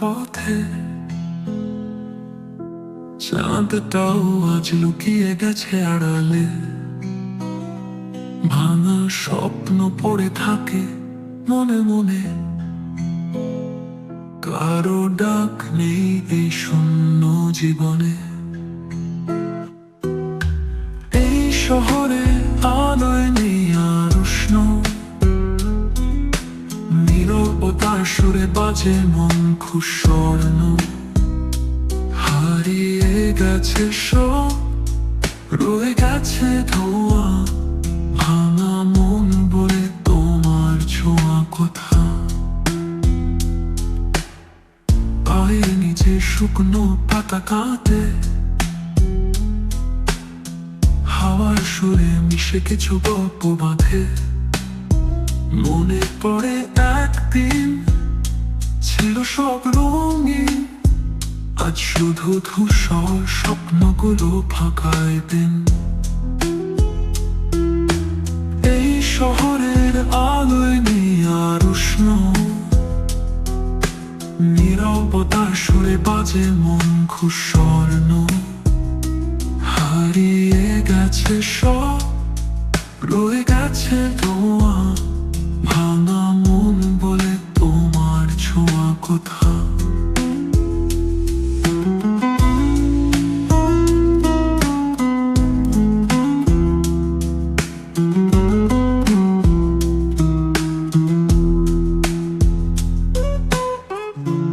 পথে। চাঁদটাও আজ লুকিয়ে গেছে আড়ালে। ভাঙা স্বপ্ন পড়ে থাকে মনে মনে। কারও ডাক নেই এই শূন্য জীবনে। সুরে বাজে মন খুশ স্বর্ণ হারিয়ে গেছে সব, রয়ে গেছে ধোয়া। ভাঙা মন বলে তোমার ছোঁয়া কথা। পায়ে নিচে শুকনো পাতা কাঁদে হাওয়ার সুরে মিশে কিছু গল্প বাঁধে। মনে পড়ে একদিন ছিল সব রঙিন। আজ শুধু ধূসর স্বপ্নগুলো ফাঁকায় দিন। এই শহরের আলোয় নেই আর উষ্ণ। নীরবতার সুরে বাজে মন খুশ স্বর্ণ হারিয়ে গেছে সব, রয়ে গেছে ধোঁয়া। কথা।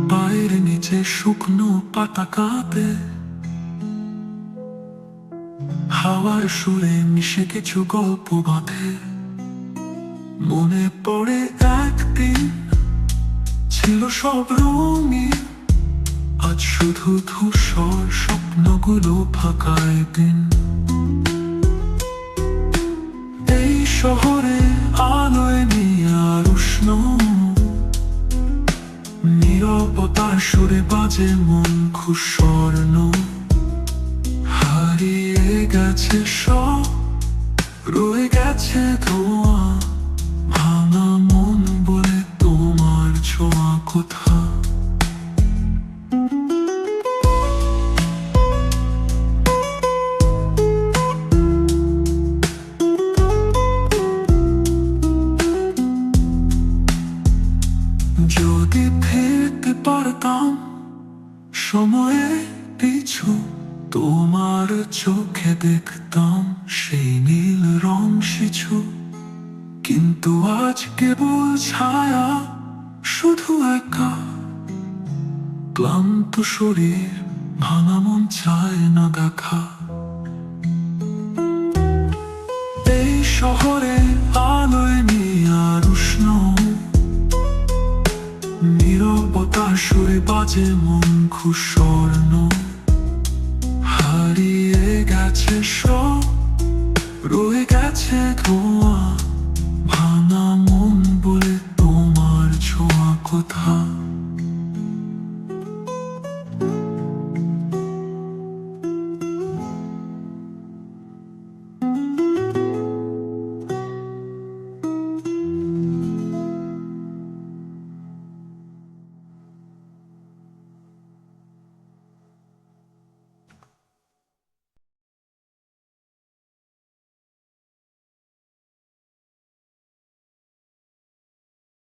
পায়ের নিচে শুকনো পাতা কাঁপে। হাওয়ার সুরে মিশে কিছু গল্প বাঁধে। মনে পড়ে একদিন ছিল সব রঙিন। আজ শুধু ধূসর স্বপ্নগুলো ফাঁকায় দিন এই শহরে আলোয় নেই আর উষ্ণ। নীরবতার সুরে বাজে মন খুস্বর্ণ হারিয়ে গেছে সব, রয়ে গেছে ধোঁয়া। সময়ে পিছু তোমার চোখে দেখতাম সেই নীল রং সিছু কিন্তু আজ কেবল ছায়া, শুধু একা। ক্লান্ত শরীর, ভাঙা মন চায় না দেখা। এই শহরে আলোয় আর উষ্ণ নীরবতার সুরে বাজে মন। খুশ স্বর্ণ হারিয়ে গেছে সব রয়ে গেছে ধোঁয়া